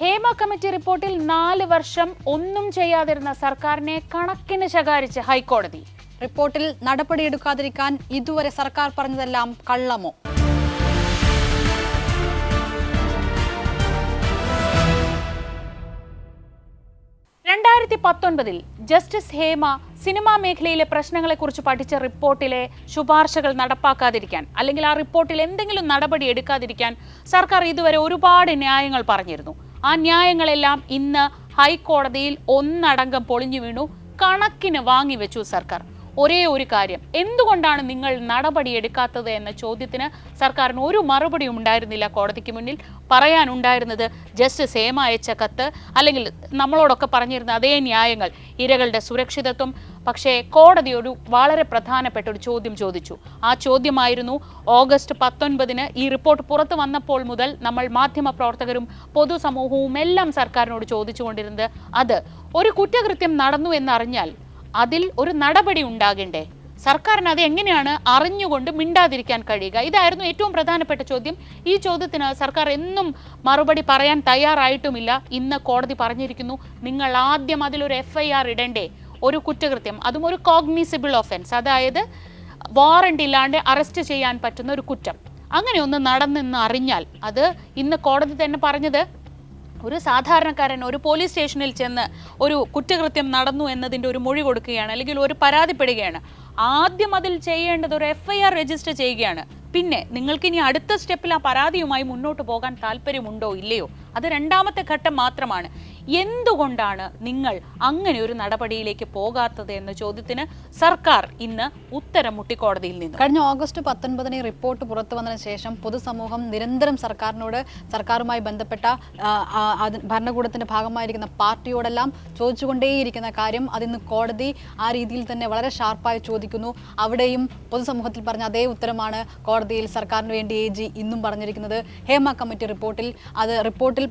Hema committee റിപ്പോർട്ടിൽ നാല് വർഷം ഒന്നും ചെയ്യാതിരുന്ന സർക്കാരിനെ കണക്കിന് ശകാരിച്ച് ഹൈക്കോടതി. റിപ്പോർട്ടിൽ നടപടിയെടുക്കാതിരിക്കാൻ ഇതുവരെ സർക്കാർ പറഞ്ഞതെല്ലാം കള്ളമോ? രണ്ടായിരത്തി പത്തൊൻപതിൽ ജസ്റ്റിസ് ഹേമ സിനിമാ മേഖലയിലെ പ്രശ്നങ്ങളെക്കുറിച്ച് പഠിച്ച റിപ്പോർട്ടിലെ ശുപാർശകൾ നടപ്പാക്കാതിരിക്കാൻ അല്ലെങ്കിൽ ആ റിപ്പോർട്ടിൽ എന്തെങ്കിലും നടപടി എടുക്കാതിരിക്കാൻ സർക്കാർ ഇതുവരെ ഒരുപാട് ന്യായങ്ങൾ പറഞ്ഞിരുന്നു. ആ ന്യായങ്ങളെല്ലാം ഇന്ന് ഹൈക്കോടതിയിൽ ഒന്നടങ്കം പൊളിഞ്ഞു വീണു. കണക്കിന് വാങ്ങിവെച്ചു സർക്കാർ. ഒരേ ഒരു കാര്യം. എന്തുകൊണ്ടാണ് നിങ്ങൾ നടപടി എടുക്കാത്തത് എന്ന ചോദ്യത്തിന് സർക്കാരിന് ഒരു മറുപടിയും ഉണ്ടായിരുന്നില്ല കോടതിക്ക് മുന്നിൽ. പറയാനുണ്ടായിരുന്നത് ജസ്റ്റിസ് ഹേമ അയച്ച കത്ത് അല്ലെങ്കിൽ നമ്മളോടൊക്കെ പറഞ്ഞിരുന്ന അതേ ന്യായങ്ങൾ ഇരകളുടെ സുരക്ഷിതത്വം പക്ഷേ കോടതി ഒരു വളരെ പ്രധാനപ്പെട്ട ഒരു ചോദ്യം ചോദിച്ചു. ആ ചോദ്യമായിരുന്നു ഓഗസ്റ്റ് പത്തൊൻപതിന് ഈ റിപ്പോർട്ട് പുറത്തു വന്നപ്പോൾ മുതൽ നമ്മൾ മാധ്യമ പ്രവർത്തകരും പൊതുസമൂഹവും എല്ലാം സർക്കാരിനോട് ചോദിച്ചുകൊണ്ടിരുന്നത് അത് ഒരു കുറ്റകൃത്യം നടന്നു എന്നറിഞ്ഞാൽ അതിൽ ഒരു നടപടി ഉണ്ടാകണ്ടേ? സർക്കാരിന് അത് എങ്ങനെയാണ് അറിഞ്ഞുകൊണ്ട് മിണ്ടാതിരിക്കാൻ കഴിയുക? ഇതായിരുന്നു ഏറ്റവും പ്രധാനപ്പെട്ട ചോദ്യം. ഈ ചോദ്യത്തിന് സർക്കാർ എന്നും മറുപടി പറയാൻ തയ്യാറായിട്ടുമില്ല. ഇന്ന് കോടതി പറഞ്ഞിരിക്കുന്നു നിങ്ങൾ ആദ്യം അതിലൊരു എഫ് ഐ ആർ ഇടണ്ടേ? ഒരു കുറ്റകൃത്യം അതും ഒരു കോഗ്നിസിബിൾ ഒഫൻസ് അതായത് വാറണ്ട് ഇല്ലാണ്ട് അറസ്റ്റ് ചെയ്യാൻ പറ്റുന്ന ഒരു കുറ്റം. അങ്ങനെ ഒന്ന് നടന്നെന്ന് അറിഞ്ഞാൽ അത് ഇന്ന് കോടതി തന്നെ പറഞ്ഞത് ഒരു സാധാരണക്കാരൻ ഒരു പോലീസ് സ്റ്റേഷനിൽ ചെന്ന് ഒരു കുറ്റകൃത്യം നടന്നു എന്നതിന്റെ ഒരു മൊഴി കൊടുക്കുകയാണ് അല്ലെങ്കിൽ ഒരു പരാതിപ്പെടുകയാണ്. ആദ്യം അതിൽ ചെയ്യേണ്ടത് ഒരു എഫ് ഐ ആർ രജിസ്റ്റർ ചെയ്യുകയാണ്. പിന്നെ നിങ്ങൾക്ക് ഇനി അടുത്ത സ്റ്റെപ്പിൽ ആ പരാതിയുമായി മുന്നോട്ട് പോകാൻ താല്പര്യമുണ്ടോ ഇല്ലയോ? അത് രണ്ടാമത്തെ ഘട്ടം മാത്രമാണ്. എന്തുകൊണ്ടാണ് നിങ്ങൾ അങ്ങനെ ഒരു നടപടിയിലേക്ക് പോകാത്തത് എന്ന ചോദ്യത്തിന് സർക്കാർ ഇന്ന് ഉത്തരം മുട്ടിക്കോടതിയിൽ നിന്ന്. കഴിഞ്ഞ ഓഗസ്റ്റ് പത്തൊൻപതിന് റിപ്പോർട്ട് പുറത്തു വന്നതിന് ശേഷം പൊതുസമൂഹം നിരന്തരം സർക്കാരിനോട് സർക്കാരുമായി ബന്ധപ്പെട്ട ഭരണകൂടത്തിന്റെ ഭാഗമായിരിക്കുന്ന പാർട്ടിയോടെല്ലാം ചോദിച്ചുകൊണ്ടേയിരിക്കുന്ന കാര്യം അതിന്ന് കോടതി ആ രീതിയിൽ തന്നെ വളരെ ഷാർപ്പായി ചോദിക്കുന്നു. അവിടെയും പൊതുസമൂഹത്തിൽ പറഞ്ഞ അതേ ഉത്തരമാണ് കോടതിയിൽ സർക്കാരിന് വേണ്ടി എ ജി ഇന്നും പറഞ്ഞിരിക്കുന്നത്. ഹേമ കമ്മിറ്റി റിപ്പോർട്ടിൽ അത് റിപ്പോർട്ടിൽ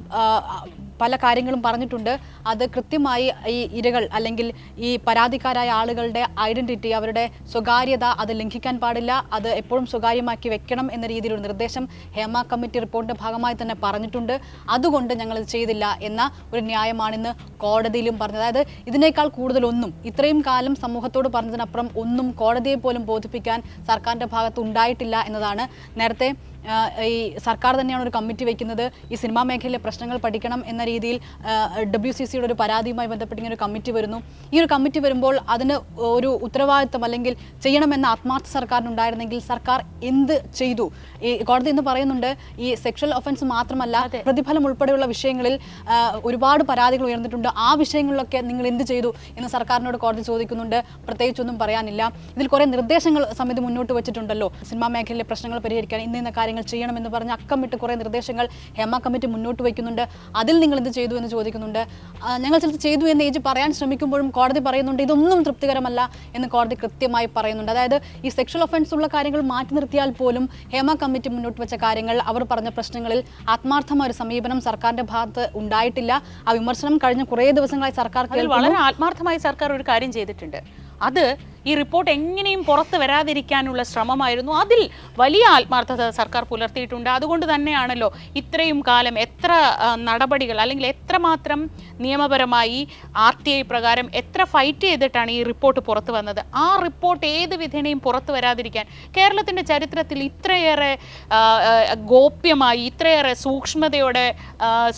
പല കാര്യങ്ങളും പറഞ്ഞിട്ടുണ്ട്. അത് കൃത്യമായി ഈ ഇരകൾ അല്ലെങ്കിൽ ഈ പരാതിക്കാരായ ആളുകളുടെ ഐഡന്റിറ്റി അവരുടെ സ്വകാര്യത അത് ലംഘിക്കാൻ പാടില്ല. അത് എപ്പോഴും സ്വകാര്യമാക്കി വെക്കണം എന്ന രീതിയിലൊരു നിർദ്ദേശം ഹേമ കമ്മിറ്റി റിപ്പോർട്ടിന്റെ ഭാഗമായി തന്നെ പറഞ്ഞിട്ടുണ്ട്. അതുകൊണ്ട് ഞങ്ങൾ ഇത് ചെയ്തില്ല എന്ന ഒരു ന്യായമാണിന്ന് കോടതിയിലും പറഞ്ഞത്. അതായത് ഇതിനേക്കാൾ കൂടുതലൊന്നും ഇത്രയും കാലം സമൂഹത്തോട് പറഞ്ഞതിനപ്പുറം ഒന്നും കോടതിയെ പോലും ബോധിപ്പിക്കാൻ സർക്കാരിന്റെ ഭാഗത്ത് ഉണ്ടായിട്ടില്ല എന്നതാണ് നേരത്തെ ഈ സർക്കാർ തന്നെയാണ് ഒരു കമ്മിറ്റി വെക്കുന്നത്. ഈ സിനിമാ മേഖലയിലെ പ്രശ്നങ്ങൾ പഠിക്കണം എന്ന രീതിയിൽ ഡബ്ല്യു സി സിയുടെ ഒരു പരാതിയുമായി ബന്ധപ്പെട്ട് ഇങ്ങനെ ഒരു കമ്മിറ്റി വരുന്നു. ഈ ഒരു കമ്മിറ്റി വരുമ്പോൾ അതിന് ഒരു ഉത്തരവാദിത്തം അല്ലെങ്കിൽ ചെയ്യണമെന്ന ആത്മാർത്ഥ സർക്കാരിനുണ്ടായിരുന്നെങ്കിൽ സർക്കാർ എന്ത് ചെയ്തു? ഈ കോടതി എന്ന് പറയുന്നുണ്ട് ഈ സെക്ഷൽ ഒഫൻസ് മാത്രമല്ല പ്രതിഫലം ഉൾപ്പെടെയുള്ള വിഷയങ്ങളിൽ ഒരുപാട് പരാതികൾ ഉയർന്നിട്ടുണ്ട്. ആ വിഷയങ്ങളിലൊക്കെ നിങ്ങൾ എന്ത് ചെയ്തു എന്ന് സർക്കാരിനോട് കോടതി ചോദിക്കുന്നുണ്ട്. പ്രത്യേകിച്ചൊന്നും പറയാനില്ല. ഇതിൽ കുറേ നിർദ്ദേശങ്ങൾ സമിതി മുന്നോട്ട് വെച്ചിട്ടുണ്ടല്ലോ. സിനിമാ മേഖലയിലെ പ്രശ്നങ്ങൾ പരിഹരിക്കാൻ ഇന്ന ഇന്ന കാര്യങ്ങൾ ചെയ്യണമെന്ന് പറഞ്ഞ് അക്കമിട്ട് കുറേ നിർദ്ദേശങ്ങൾ ഹേമ കമ്മിറ്റി മുന്നോട്ട് വയ്ക്കുന്നുണ്ട്. അതിൽ നിങ്ങൾ എന്ത് ചെയ്തു എന്ന് ചോദിക്കുന്നുണ്ട്. ഞങ്ങൾ ചിലത് ചെയ്തു എന്ന് ഏജ് പറയാൻ ശ്രമിക്കുമ്പോഴും കോടതി പറയുന്നുണ്ട് ഇതൊന്നും തൃപ്തികരമല്ല എന്ന് കോടതി കൃത്യമായി പറയുന്നുണ്ട്. അതായത് ഈ സെക്ഷൽ ഒഫൻസ് ഉള്ള കാര്യങ്ങൾ മാറ്റി നിർത്തിയാൽ പോലും ഹേമ കമ്മിറ്റി മുന്നോട്ട് വെച്ച കാര്യങ്ങൾ അവർ പറഞ്ഞ പ്രശ്നങ്ങളിൽ ആത്മാർത്ഥമായ ഒരു സമീപനം സർക്കാരിന്റെ ഭാഗത്ത് ഉണ്ടായിട്ടില്ല. ആ വിമർശനം കഴിഞ്ഞ കുറേ ദിവസങ്ങളായി സർക്കാർ വളരെ ആത്മാർത്ഥമായി സർക്കാർ ഒരു കാര്യം ചെയ്തിട്ടുണ്ട്. അത് ഈ റിപ്പോർട്ട് എങ്ങനെയും പുറത്ത് വരാതിരിക്കാനുള്ള ശ്രമമായിരുന്നു. അതിൽ വലിയ ആത്മാർത്ഥത സർക്കാർ പുലർത്തിയിട്ടുണ്ട്. അതുകൊണ്ട് തന്നെയാണല്ലോ ഇത്രയും കാലം എത്ര നടപടികൾ അല്ലെങ്കിൽ എത്രമാത്രം നിയമപരമായി ആർ ടി ഐ പ്രകാരം എത്ര ഫൈറ്റ് ചെയ്തിട്ടാണ് ഈ റിപ്പോർട്ട് പുറത്തു വന്നത്? ആ റിപ്പോർട്ട് ഏത് വിധേനയും പുറത്തു വരാതിരിക്കാൻ കേരളത്തിന്റെ ചരിത്രത്തിൽ ഇത്രയേറെ ഗോപ്യമായി ഇത്രയേറെ സൂക്ഷ്മതയോടെ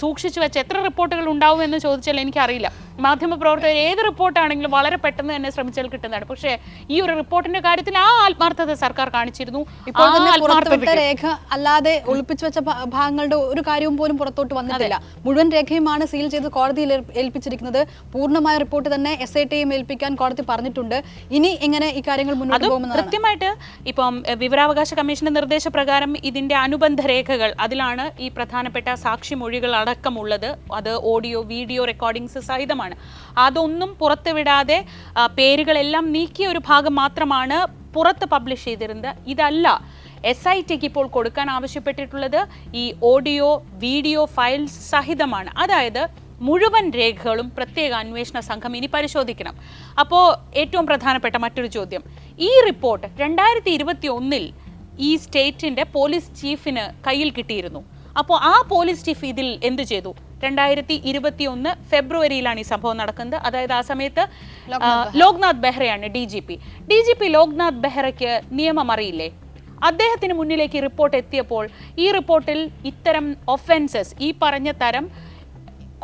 സൂക്ഷിച്ചു വെച്ച എത്ര റിപ്പോർട്ടുകൾ ഉണ്ടാവുമെന്ന് ചോദിച്ചാൽ എനിക്കറിയില്ല. മാധ്യമപ്രവർത്തകർ ഏത് റിപ്പോർട്ടാണെങ്കിലും വളരെ പെട്ടെന്ന് തന്നെ ശ്രമിച്ചാൽ കിട്ടുന്നതാണ്. പക്ഷേ ഈ ഒരു റിപ്പോർട്ടിന്റെ കാര്യത്തിൽ ആ ആത്മാർത്ഥത സർക്കാർ കാണിച്ചിരുന്നു. ഇപ്പോൾ രേഖ അല്ലാതെ ഒളിപ്പിച്ചു വെച്ച ഭാഗങ്ങളുടെ ഒരു കാര്യവും പോലും പുറത്തോട്ട് വന്നിട്ടില്ല. മുഴുവൻ രേഖയുമാണ് സീൽ ചെയ്ത് കോടതിയിൽ ഏൽപ്പിച്ചിരിക്കുന്നത്. പൂർണമായ റിപ്പോർട്ട് തന്നെ എസ് ഐ ടിയും ഏൽപ്പിക്കാൻ കോടതി പറഞ്ഞിട്ടുണ്ട്. ഇനി എങ്ങനെ ഈ കാര്യങ്ങൾ മുന്നോട്ട് അതും പോകുമെന്നാണ്? കൃത്യമായിട്ട് ഇപ്പം വിവരാവകാശ കമ്മീഷന്റെ നിർദ്ദേശപ്രകാരം ഇതിന്റെ അനുബന്ധ രേഖകൾ അതിലാണ് ഈ പ്രധാനപ്പെട്ട സാക്ഷിമൊഴികൾ അടക്കമുള്ളത്. അത് ഓഡിയോ വീഡിയോ റെക്കോർഡിങ്സ് സഹിതമാണ്. അതൊന്നും പുറത്തുവിടാതെ പേരുകളെല്ലാം നീക്കിയ ഒരു ഭാഗം മാത്രമാണ് പുറത്ത് പബ്ലിഷ് ചെയ്തിരുന്നത്. ഇതല്ല എസ് ഐ ടിക്ക് ഇപ്പോൾ കൊടുക്കാൻ ആവശ്യപ്പെട്ടിട്ടുള്ളത് ഈ ഓഡിയോ വീഡിയോ ഫയൽസ് സഹിതമാണ്. അതായത് മുഴുവൻ രേഖകളും പ്രത്യേക അന്വേഷണ സംഘം ഇനി പരിശോധിക്കണം. അപ്പോൾ ഏറ്റവും പ്രധാനപ്പെട്ട മറ്റൊരു ചോദ്യം. ഈ റിപ്പോർട്ട് രണ്ടായിരത്തി ഇരുപത്തി ഒന്നിൽ ഈ സ്റ്റേറ്റിന്റെ പോലീസ് ചീഫിന് കയ്യിൽ കിട്ടിയിരുന്നു. അപ്പോൾ ആ പോലീസ് ചീഫ് ഇതിൽ എന്ത് ചെയ്തു? രണ്ടായിരത്തി ഇരുപത്തി ഒന്ന് ഫെബ്രുവരിയിലാണ് ഈ സംഭവം നടക്കുന്നത്. അതായത് ആ സമയത്ത് Loknath ബെഹ്റയാണ് D G P. D G P Loknath ബെഹ്റയ്ക്ക് നിയമം അറിയില്ലേ അദ്ദേഹത്തിന് മുന്നിലേക്ക് റിപ്പോർട്ട് എത്തിയപ്പോൾ ഈ റിപ്പോർട്ടിൽ ഇത്തരം ഒഫൻസസ് ഈ പറഞ്ഞ തരം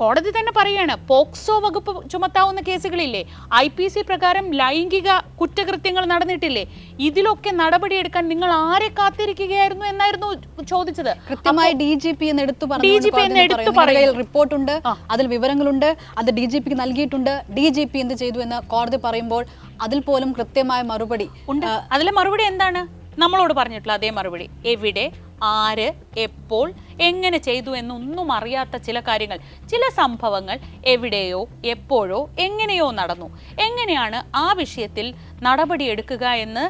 കോടതി തന്നെ പറയാണ് പോക്സോ വകുപ്പ് ചുമത്താവുന്ന കേസുകളില്ലേ? ഐ പി സി പ്രകാരം ലൈംഗിക കുറ്റകൃത്യങ്ങൾ നടന്നിട്ടില്ലേ? ഇതിലൊക്കെ നടപടിയെടുക്കാൻ നിങ്ങൾ ആരെ കാത്തിരിക്കുകയായിരുന്നു എന്നായിരുന്നു ചോദിച്ചത്. കൃത്യമായി ഡി ജി പി എന്ന് എടുത്തു DGP എന്ന് എടുത്തു. റിപ്പോർട്ടുണ്ട് അതിൽ വിവരങ്ങളുണ്ട് അത് ഡി ജി പിക്ക് നൽകിയിട്ടുണ്ട്. ഡി ജി പി എന്ത് ചെയ്തു എന്ന് കോടതി പറയുമ്പോൾ അതിൽ പോലും കൃത്യമായ മറുപടി ഉണ്ട്. അതിലെ മറുപടി എന്താണ്? നമ്മളോട് പറഞ്ഞിട്ടുള്ള അതേ മറുപടി. എവിടെ? ആര് എപ്പോൾ എങ്ങനെ ചെയ്തു എന്നൊന്നും അറിയാത്ത ചില കാര്യങ്ങൾ ചില സംഭവങ്ങൾ എവിടെയോ എപ്പോഴോ എങ്ങനെയോ നടന്നു. എങ്ങനെയാണ് ആ വിഷയത്തിൽ നടപടിയെടുക്കുക എന്ന്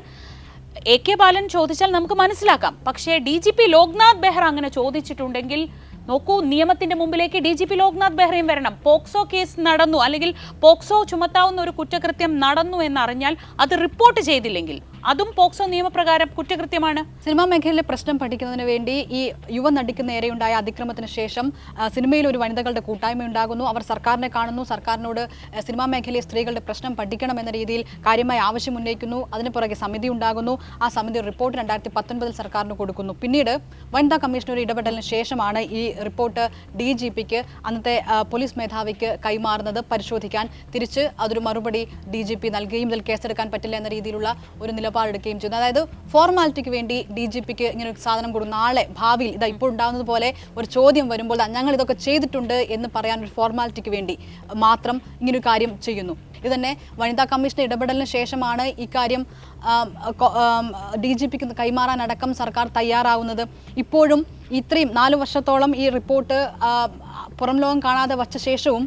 എ കെ ബാലൻ ചോദിച്ചാൽ നമുക്ക് മനസ്സിലാക്കാം. പക്ഷേ D G P Loknath Behera അങ്ങനെ ചോദിച്ചിട്ടുണ്ടെങ്കിൽ നോക്കൂ നിയമത്തിന്റെ മുമ്പിലേക്ക് ഡി ജി പി ലോക്നാഥ് ബെഹ്റയും വരണം. പോക്സോ കേസ് നടന്നു അല്ലെങ്കിൽ പോക്സോ ചുമത്താവുന്ന ഒരു കുറ്റകൃത്യം നടന്നു എന്നറിഞ്ഞാൽ അത് റിപ്പോർട്ട് ചെയ്തില്ലെങ്കിൽ അതും പോക്സോ നിയമപ്രകാരം കുറ്റകൃത്യമാണ്. സിനിമാ മേഖലയിലെ പ്രശ്നം പഠിക്കുന്നതിന് വേണ്ടി ഈ യുവ നടിക്ക് നേരെയുണ്ടായ അതിക്രമത്തിന് ശേഷം സിനിമയിൽ ഒരു വനിതകളുടെ കൂട്ടായ്മ ഉണ്ടാകുന്നു. അവർ സർക്കാരിനെ കാണുന്നു. സർക്കാരിനോട് സിനിമാ മേഖലയിലെ സ്ത്രീകളുടെ പ്രശ്നം പഠിക്കണം എന്ന രീതിയിൽ കാര്യമായി ആവശ്യം ഉന്നയിക്കുന്നു. അതിന് പുറകെ സമിതി ഉണ്ടാകുന്നു. ആ സമിതി റിപ്പോർട്ട് രണ്ടായിരത്തി പത്തൊൻപതിൽ സർക്കാരിന് കൊടുക്കുന്നു. പിന്നീട് വനിതാ കമ്മീഷൻ ഒരു ഇടപെടലിന് ശേഷമാണ് ഈ റിപ്പോർട്ട് ഡി ജി പിക്ക് അന്നത്തെ പോലീസ് മേധാവിക്ക് കൈമാറുന്നത് പരിശോധിക്കാൻ. തിരിച്ച് അതൊരു മറുപടി ഡി ജി പി നൽകുകയും ഇതിൽ കേസെടുക്കാൻ പറ്റില്ല എന്ന രീതിയിലുള്ള ഒരു നിലപാടെടുക്കുകയും ചെയ്യുന്നത് അതായത് ഫോർമാലിറ്റിക്ക് വേണ്ടി ഡി ജി പിക്ക് ഇങ്ങനെ ഒരു സാധനം കൊടുക്കും നാളെ ഭാവിയിൽ ഇതാ ഇപ്പോൾ ഉണ്ടാകുന്നത് പോലെ ഒരു ചോദ്യം വരുമ്പോൾ "ദാ ഞങ്ങൾ ഇതൊക്കെ ചെയ്തിട്ടുണ്ട് എന്ന് പറയാൻ ഒരു ഫോർമാലിറ്റിക്ക് വേണ്ടി മാത്രം ഇങ്ങനൊരു കാര്യം ചെയ്യുന്നു. ഇത് തന്നെ വനിതാ കമ്മീഷൻ ഇടപെടലിന് ശേഷമാണ് ഇക്കാര്യം ഡി ജി പിക്ക് കൈമാറാനടക്കം സർക്കാർ തയ്യാറാവുന്നത്. ഇപ്പോഴും ഇത്രയും നാല് വർഷത്തോളം ഈ റിപ്പോർട്ട് പുറം ലോകം കാണാതെ വച്ച ശേഷവും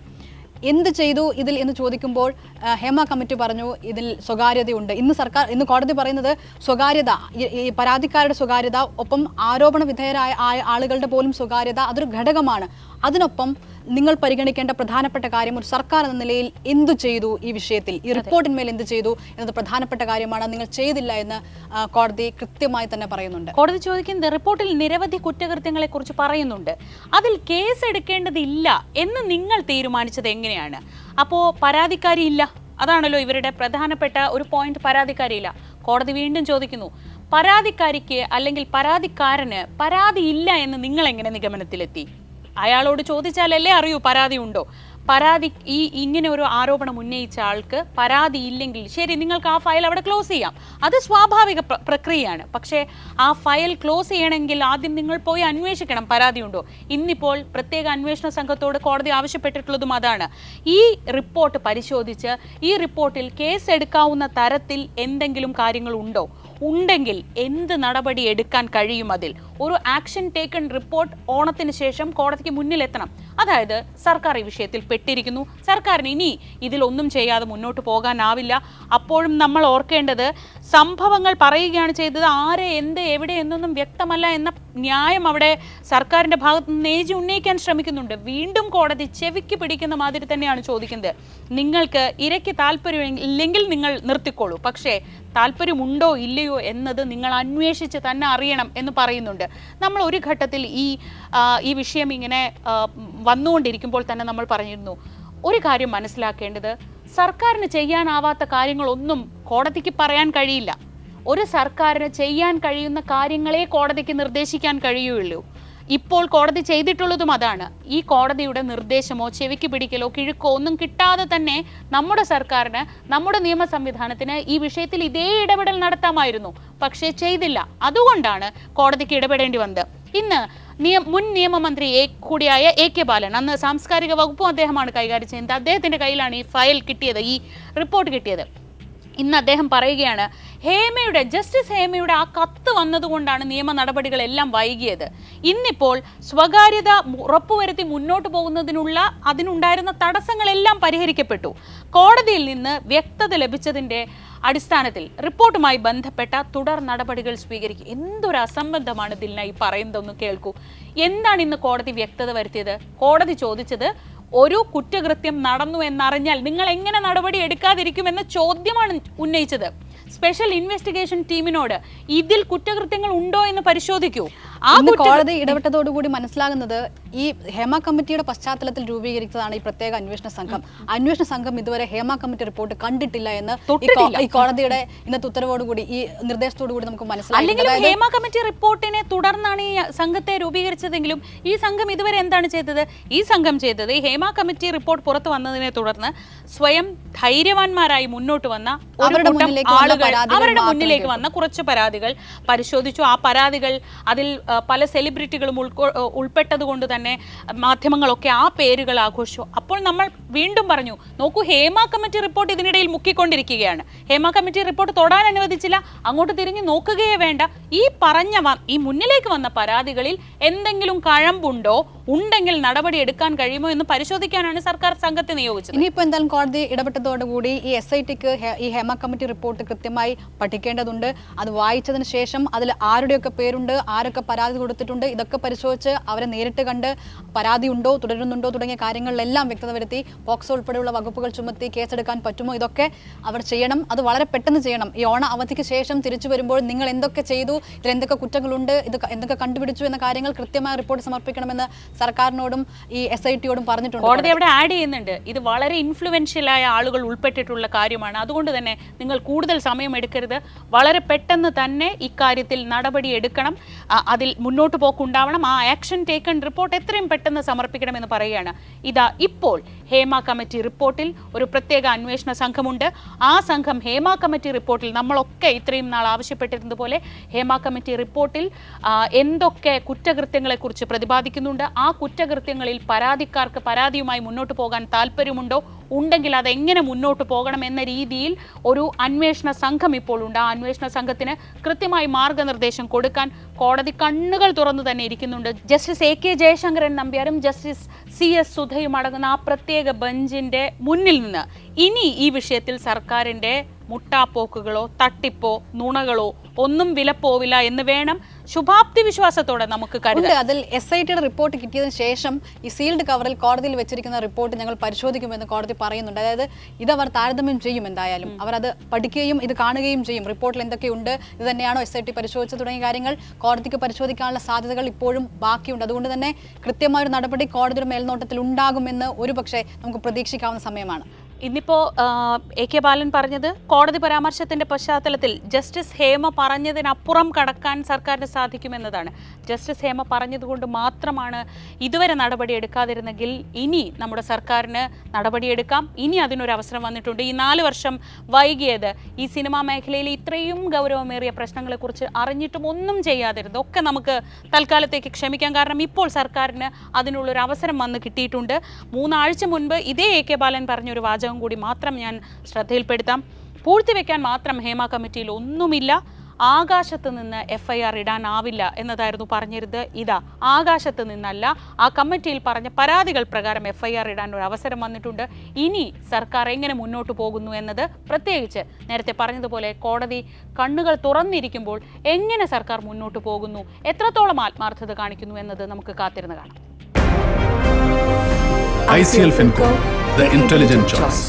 എന്ത് ചെയ്തു ഇതിൽ എന്ന് ചോദിക്കുമ്പോൾ ഹേമ കമ്മിറ്റി പറഞ്ഞു ഇതിൽ സ്വകാര്യതയുണ്ട്. ഇന്ന് സർക്കാർ ഇന്ന് കോടതി പറയുന്നത് സ്വകാര്യത ഈ- പരാതിക്കാരുടെ സ്വകാര്യത ഒപ്പം ആരോപണ വിധേയരായ ആളുകളുടെ പോലും സ്വകാര്യത അതൊരു ഘടകമാണ്. അതിനൊപ്പം നിങ്ങൾ പരിഗണിക്കേണ്ട പ്രധാനപ്പെട്ട കാര്യം ഒരു സർക്കാർ എന്ന നിലയിൽ എന്തു ചെയ്തു ഈ വിഷയത്തിൽ? ഈ റിപ്പോർട്ടിന്മേൽ എന്ത് ചെയ്തു? എന്നത് പ്രധാനപ്പെട്ട കാര്യമാണ്. നിങ്ങൾ ചെയ്തില്ല എന്ന് കോടതി കൃത്യമായി തന്നെ പറയുന്നുണ്ട്. കോടതി ചോദിക്കുന്നത് റിപ്പോർട്ടിൽ നിരവധി കുറ്റകൃത്യങ്ങളെ കുറിച്ച് പറയുന്നുണ്ട്. അതിൽ കേസ് എടുക്കേണ്ടതില്ല എന്ന് നിങ്ങൾ തീരുമാനിച്ചത് എങ്ങനെയാണ്? അപ്പോ പരാതിക്കാരി ഇല്ല അതാണല്ലോ ഇവരുടെ പ്രധാനപ്പെട്ട ഒരു പോയിന്റ് പരാതിക്കാരിയില്ല. കോടതി വീണ്ടും ചോദിക്കുന്നു പരാതിക്കാരിക്ക് അല്ലെങ്കിൽ പരാതിക്കാരന് പരാതി ഇല്ല എന്ന് നിങ്ങൾ എങ്ങനെ നിഗമനത്തിലെത്തി? അയാളോട് ചോദിച്ചാലല്ലേ അറിയൂ പരാതി ഉണ്ടോ? പരാതി ഈ ഇങ്ങനെ ഒരു ആരോപണം ഉന്നയിച്ച ആൾക്ക് പരാതി ഇല്ലെങ്കിൽ ശരി നിങ്ങൾക്ക് ആ ഫയൽ അവിടെ ക്ലോസ് ചെയ്യാം. അത് സ്വാഭാവിക പ്രക്രിയയാണ്. പക്ഷേ ആ ഫയൽ ക്ലോസ് ചെയ്യണമെങ്കിൽ ആദ്യം നിങ്ങൾ പോയി അന്വേഷിക്കണം പരാതി ഉണ്ടോ. ഇന്നിപ്പോൾ പ്രത്യേക അന്വേഷണ സംഘത്തോട് കോടതി ആവശ്യപ്പെട്ടിട്ടുള്ളതും അതാണ്. ഈ റിപ്പോർട്ട് പരിശോധിച്ച് ഈ റിപ്പോർട്ടിൽ കേസ് എടുക്കാവുന്ന തരത്തിൽ എന്തെങ്കിലും കാര്യങ്ങൾ ഉണ്ടോ ഉണ്ടെങ്കിൽ എന്ത് നടപടി എടുക്കാൻ കഴിയും അതിൽ? ഒരു ആക്ഷൻ ടേക്കൺ റിപ്പോർട്ട് ഓണത്തിന് ശേഷം കോടതിക്ക് മുന്നിലെത്തണം. അതായത് സർക്കാർ ഈ വിഷയത്തിൽ പെട്ടിരിക്കുന്നു. സർക്കാരിന് ഇനി ഇതിലൊന്നും ചെയ്യാതെ മുന്നോട്ട് പോകാനാവില്ല. അപ്പോഴും നമ്മൾ ഓർക്കേണ്ടത് സംഭവങ്ങൾ പറയുകയാണ് ചെയ്തത്. ആരെ എന്ത് എവിടെ എന്നൊന്നും വ്യക്തമല്ല എന്ന ന്യായം അവിടെ സർക്കാരിന്റെ ഭാഗത്ത് നിന്ന് ഏജി ഉന്നയിക്കാൻ ശ്രമിക്കുന്നുണ്ട്. വീണ്ടും കോടതി ചെവിക്ക് പിടിക്കുന്ന മാതിരി തന്നെയാണ് ചോദിക്കുന്നത്. നിങ്ങൾക്ക് ഇരയ്ക്ക് താല്പര്യം ഇല്ലെങ്കിൽ നിങ്ങൾ നിർത്തിക്കോളൂ. പക്ഷേ താല്പര്യമുണ്ടോ ഇല്ലയോ എന്നത് നിങ്ങൾ അന്വേഷിച്ച് തന്നെ അറിയണം എന്ന് പറയുന്നുണ്ട്. നമ്മൾ ഒരു ഘട്ടത്തിൽ ഈ ഈ വിഷയം ഇങ്ങനെ വന്നുകൊണ്ടിരിക്കുമ്പോൾ തന്നെ നമ്മൾ പറഞ്ഞിരുന്നു ഒരു കാര്യം മനസ്സിലാക്കേണ്ടത് സർക്കാരിന് ചെയ്യാനാവാത്ത കാര്യങ്ങളൊന്നും കോടതിക്ക് പറയാൻ കഴിയില്ല. ഒരു സർക്കാരിന് ചെയ്യാൻ കഴിയുന്ന കാര്യങ്ങളെ കോടതിക്ക് നിർദ്ദേശിക്കാൻ കഴിയുള്ളൂ ഇപ്പോൾ കോടതി ചെയ്തിട്ടുള്ളതും അതാണ്. ഈ കോടതിയുടെ നിർദ്ദേശമോ ചെവിക്ക് പിടിക്കലോ കിഴുക്കോ ഒന്നും കിട്ടാതെ തന്നെ നമ്മുടെ സർക്കാരിന് നമ്മുടെ നിയമ സംവിധാനത്തിന് ഈ വിഷയത്തിൽ ഇതേ ഇടപെടൽ നടത്താമായിരുന്നു. പക്ഷേ ചെയ്തില്ല. അതുകൊണ്ടാണ് കോടതിക്ക് ഇടപെടേണ്ടി വന്നത്. ഇന്ന് നിയ മുൻ നിയമമന്ത്രി എ കൂടിയായ എ കെ ബാലൻ അന്ന് സാംസ്കാരിക വകുപ്പും അദ്ദേഹമാണ് കൈകാര്യം ചെയ്യുന്നത്. അദ്ദേഹത്തിന്റെ കയ്യിലാണ് ഈ ഫയൽ കിട്ടിയത് ഈ റിപ്പോർട്ട് കിട്ടിയത്. ഇന്ന് അദ്ദേഹം പറയുകയാണ് ഹേമയുടെ ജസ്റ്റിസ് ഹേമയുടെ ആ കത്ത് വന്നതുകൊണ്ടാണ് നിയമ നടപടികളെല്ലാം വൈകിയത്. ഇന്നിപ്പോൾ സ്വകാര്യത ഉറപ്പുവരുത്തി മുന്നോട്ട് പോകുന്നതിനുള്ള അതിനുണ്ടായിരുന്ന തടസ്സങ്ങളെല്ലാം പരിഹരിക്കപ്പെട്ടു. കോടതിയിൽ നിന്ന് വ്യക്തത ലഭിച്ചതിന്റെ അടിസ്ഥാനത്തിൽ റിപ്പോർട്ടുമായി ബന്ധപ്പെട്ട തുടർ നടപടികൾ സ്വീകരിക്കും. എന്തൊരു അസംബന്ധമാണ് ഈ പറയുന്നതൊന്ന് കേൾക്കൂ. എന്താണ് ഇന്ന് കോടതി വ്യക്തത വരുത്തിയത്? കോടതി ചോദിച്ചത് ഒരു കുറ്റകൃത്യം നടന്നു എന്നറിഞ്ഞാൽ നിങ്ങൾ എങ്ങനെ നടപടി എടുക്കാതിരിക്കുമെന്ന ചോദ്യമാണ് ഉന്നയിച്ചത്. സ്പെഷ്യൽ ഇൻവെസ്റ്റിഗേഷൻ ടീമിനോട് ഇതിൽ കുറ്റകൃത്യങ്ങൾ ഉണ്ടോ എന്ന് പരിശോധിക്കൂ. ഇന്ന് കോടതി ഇടപെട്ടതോടുകൂടി മനസ്സിലാകുന്നത് ഈ ഹേമ കമ്മിറ്റിയുടെ പശ്ചാത്തലത്തിൽ രൂപീകരിച്ചതാണ് ഈ പ്രത്യേക അന്വേഷണ സംഘം. അന്വേഷണ സംഘം ഇതുവരെ ഹേമ കമ്മിറ്റി റിപ്പോർട്ട് കണ്ടിട്ടില്ല എന്ന് ഈ കോടതിയുടെ ഇന്നത്തെ ഉത്തരവോടുകൂടി ഈ നിർദ്ദേശത്തോടുകൂടി നമുക്ക് മനസ്സിലായി ഹേമ കമ്മിറ്റി റിപ്പോർട്ടിനെ തുടർന്നാണ് ഈ സംഘത്തെ രൂപീകരിച്ചതെങ്കിലും ഈ സംഘം ഇതുവരെ എന്താണ് ചെയ്തത്? ഈ സംഘം ചെയ്തത് ഈ ഹേമ കമ്മിറ്റി റിപ്പോർട്ട് പുറത്തു വന്നതിനെ തുടർന്ന് സ്വയം ധൈര്യവാന്മാരായി മുന്നോട്ട് വന്ന അവരുടെ മുന്നിലേക്ക് വന്ന ആളുകൾ അവരുടെ മുന്നിലേക്ക് വന്ന കുറച്ച് പരാതികൾ പരിശോധിച്ചു. ആ പരാതികൾ അതിൽ പല സെലിബ്രിറ്റികളും ഉൾക്കൊ- ഉൾപ്പെട്ടതുകൊണ്ട് തന്നെ മാധ്യമങ്ങളൊക്കെ ആ പേരുകൾ ആഘോഷിച്ചു. അപ്പോൾ നമ്മൾ വീണ്ടും പറഞ്ഞു നോക്കൂ ഹേമ കമ്മിറ്റി റിപ്പോർട്ട് ഇതിനിടയിൽ മുക്കിക്കൊണ്ടിരിക്കുകയാണ്. ഹേമ കമ്മിറ്റി റിപ്പോർട്ട് തൊടാൻ അനുവദിച്ചില്ല. അങ്ങോട്ട് തിരിഞ്ഞു നോക്കുകയേ വേണ്ട. ഈ പറഞ്ഞ ഈ മുന്നിലേക്ക് വന്ന പരാതികളിൽ എന്തെങ്കിലും കഴമ്പുണ്ടോ? ഉണ്ടെങ്കിൽ നടപടി എടുക്കാൻ കഴിയുമോ എന്ന് പരിശോധിക്കാനാണ് സർക്കാർ സംഘത്തെ നിയോഗിച്ചത്. ഇനിയിപ്പോൾ എന്തായാലും കോടതി ഇടപെട്ടതോടുകൂടി ഈ എസ് ഐ ടിക്ക് ഈ ഹേമ കമ്മിറ്റി റിപ്പോർട്ട് കൃത്യമായി പഠിക്കേണ്ടതുണ്ട്. അത് വായിച്ചതിന് ശേഷം അതിൽ ആരുടെയൊക്കെ പേരുണ്ട് ആരൊക്കെ പരാതി കൊടുത്തിട്ടുണ്ട് ഇതൊക്കെ പരിശോധിച്ച് അവരെ നേരിട്ട് കണ്ട് പരാതി ഉണ്ടോ തുടരുന്നുണ്ടോ തുടങ്ങിയ കാര്യങ്ങളിലെല്ലാം വ്യക്തത വരുത്തി പോക്സോ ഉൾപ്പെടെയുള്ള വകുപ്പുകൾ ചുമത്തി കേസെടുക്കാൻ പറ്റുമോ ഇതൊക്കെ അവർ ചെയ്യണം. അത് വളരെ പെട്ടെന്ന് ചെയ്യണം. ഈ ഓണ അവധിക്ക് ശേഷം തിരിച്ചു വരുമ്പോൾ നിങ്ങൾ എന്തൊക്കെ ചെയ്തു ഇതിൽ എന്തൊക്കെ കുറ്റങ്ങളുണ്ട് ഇത് എന്തൊക്കെ കണ്ടുപിടിച്ചു എന്ന കാര്യങ്ങൾ കൃത്യമായ റിപ്പോർട്ട് സമർപ്പിക്കണമെന്ന് സർക്കാരിനോടും ഈ എസ് ഐ ടിയോടും പറഞ്ഞിട്ടുണ്ട് കോടതി അവിടെ ആഡ് ചെയ്യുന്നുണ്ട്. ഇത് വളരെ ഇൻഫ്ലുവൻഷ്യൽ ആയ ആളുകൾ ഉൾപ്പെട്ടിട്ടുള്ള കാര്യമാണ്. അതുകൊണ്ട് തന്നെ നിങ്ങൾ കൂടുതൽ സമയം എടുക്കരുത്. വളരെ പെട്ടെന്ന് തന്നെ ഇക്കാര്യത്തിൽ നടപടി എടുക്കണം. അതിൽ മുന്നോട്ട് പോക്കുണ്ടാവണം. ആ ആക്ഷൻ ടേക്കൺ റിപ്പോർട്ട് എത്രയും പെട്ടെന്ന് സമർപ്പിക്കണമെന്ന് പറയുകയാണ്. ഇതാ ഇപ്പോൾ ഹേമ കമ്മിറ്റി റിപ്പോർട്ടിൽ ഒരു പ്രത്യേക അന്വേഷണ സംഘമുണ്ട്. ആ സംഘം ഹേമ കമ്മിറ്റി റിപ്പോർട്ടിൽ നമ്മളൊക്കെ ഇത്രയും നാൾ ആവശ്യപ്പെട്ടിരുന്നതുപോലെ ഹേമ കമ്മിറ്റി റിപ്പോർട്ടിൽ എന്തൊക്കെ കുറ്റകൃത്യങ്ങളെക്കുറിച്ച് പ്രതിപാദിക്കുന്നുണ്ട് ആ കുറ്റകൃത്യങ്ങളിൽ പരാതിക്കാർക്ക് പരാതിയുമായി മുന്നോട്ട് പോകാൻ താല്പര്യമുണ്ടോ? ഉണ്ടെങ്കിൽ അതെങ്ങനെ മുന്നോട്ട് പോകണം എന്ന രീതിയിൽ ഒരു അന്വേഷണ സംഘം ഇപ്പോൾ ഉണ്ട്. ആ അന്വേഷണ സംഘത്തിന് കൃത്യമായി മാർഗനിർദ്ദേശം കൊടുക്കാൻ കോടതി കണ്ണുകൾ തുറന്നു തന്നെ ഇരിക്കുന്നുണ്ട്. ജസ്റ്റിസ് എ കെ ജയശങ്കരൻ നമ്പ്യാരും ജസ്റ്റിസ് സി എസ് സുധയും അടങ്ങുന്ന ആ പ്രത്യേക ബെഞ്ചിന്റെ മുന്നിൽ നിന്ന് ഇനി ഈ വിഷയത്തിൽ സർക്കാരിന്റെ മുട്ടാപ്പോക്കുകളോ തട്ടിപ്പോ നുണകളോ ഒന്നും വിലപ്പോവില്ല എന്ന് വേണം ശുഭാപ്തി വിശ്വാസത്തോടെ നമുക്ക് ഉണ്ട്. അതിൽ എസ് ഐ ടിയുടെ റിപ്പോർട്ട് കിട്ടിയതിന് ശേഷം ഈ സീൽഡ് കവറിൽ കോടതിയിൽ വെച്ചിരിക്കുന്ന റിപ്പോർട്ട് ഞങ്ങൾ പരിശോധിക്കുമെന്ന് കോടതി പറയുന്നുണ്ട്. അതായത് ഇത് അവർ താരതമ്യം ചെയ്യും എന്തായാലും. അവർ അത് പഠിക്കുകയും ഇത് കാണുകയും ചെയ്യും. റിപ്പോർട്ടിൽ എന്തൊക്കെയുണ്ട്? ഇത് തന്നെയാണോ എസ് ഐ ടി പരിശോധിച്ചത് തുടങ്ങിയ കാര്യങ്ങൾ കോടതിക്ക് പരിശോധിക്കാനുള്ള സാധ്യതകൾ ഇപ്പോഴും ബാക്കിയുണ്ട്. അതുകൊണ്ട് തന്നെ കൃത്യമായ ഒരു നടപടി കോടതിയുടെ മേൽനോട്ടത്തിൽ ഉണ്ടാകുമെന്ന് ഒരുപക്ഷെ നമുക്ക് പ്രതീക്ഷിക്കാവുന്ന സമയമാണ്. ഇന്നിപ്പോ എ കെ ബാലൻ പറഞ്ഞത് കോടതി പരാമർശത്തിന്റെ പശ്ചാത്തലത്തിൽ ജസ്റ്റിസ് ഹേമ പറഞ്ഞതിനപ്പുറം കടക്കാൻ സർക്കാരിന് സാധിക്കുമെന്നതാണ്. ജസ്റ്റിസ് ഹേമ പറഞ്ഞതുകൊണ്ട് മാത്രമാണ് ഇതുവരെ നടപടി എടുക്കാതിരുന്നെങ്കിൽ ഇനി നമ്മുടെ സർക്കാരിന് നടപടിയെടുക്കാം. ഇനി അതിനൊരു അവസരം വന്നിട്ടുണ്ട്. ഈ നാല് വർഷം വൈകിയത് ഈ സിനിമാ മേഖലയിൽ ഇത്രയും ഗൗരവമേറിയ പ്രശ്നങ്ങളെക്കുറിച്ച് അറിഞ്ഞിട്ടും ഒന്നും ചെയ്യാതിരുന്നത് ഒക്കെ നമുക്ക് തൽക്കാലത്തേക്ക് ക്ഷമിക്കാം. കാരണം ഇപ്പോൾ സർക്കാരിന് അതിനുള്ളൊരു അവസരം വന്ന് കിട്ടിയിട്ടുണ്ട്. മൂന്നാഴ്ച മുൻപ് ഇതേ എ കെ ബാലൻ പറഞ്ഞൊരു വാചകം കൂടി മാത്രം ഞാൻ ശ്രദ്ധയിൽപ്പെടുത്താം. പൂഴ്ത്തിവെക്കാൻ മാത്രം ഹേമ കമ്മിറ്റിയിൽ ഒന്നുമില്ല. ആകാശത്ത് നിന്ന് എഫ് ഐ ആർ ഇടാനാവില്ല എന്നതായിരുന്നു പറഞ്ഞിരുന്നത്. ഇതാ ആകാശത്ത് നിന്നല്ല ആ കമ്മിറ്റിയിൽ പറഞ്ഞ പരാതികൾ പ്രകാരം എഫ് ഐ ആർ ഇടാൻ ഒരു അവസരം വന്നിട്ടുണ്ട്. ഇനി സർക്കാർ എങ്ങനെ മുന്നോട്ട് പോകുന്നു എന്നത് പ്രത്യേകിച്ച് നേരത്തെ പറഞ്ഞതുപോലെ കോടതി കണ്ണുകൾ തുറന്നിരിക്കുമ്പോൾ എങ്ങനെ സർക്കാർ മുന്നോട്ട് പോകുന്നു എത്രത്തോളം ആത്മാർത്ഥത കാണിക്കുന്നു എന്നത് നമുക്ക് കാത്തിരുന്ന് കാണാം. ICL FinCo, the intelligent choice.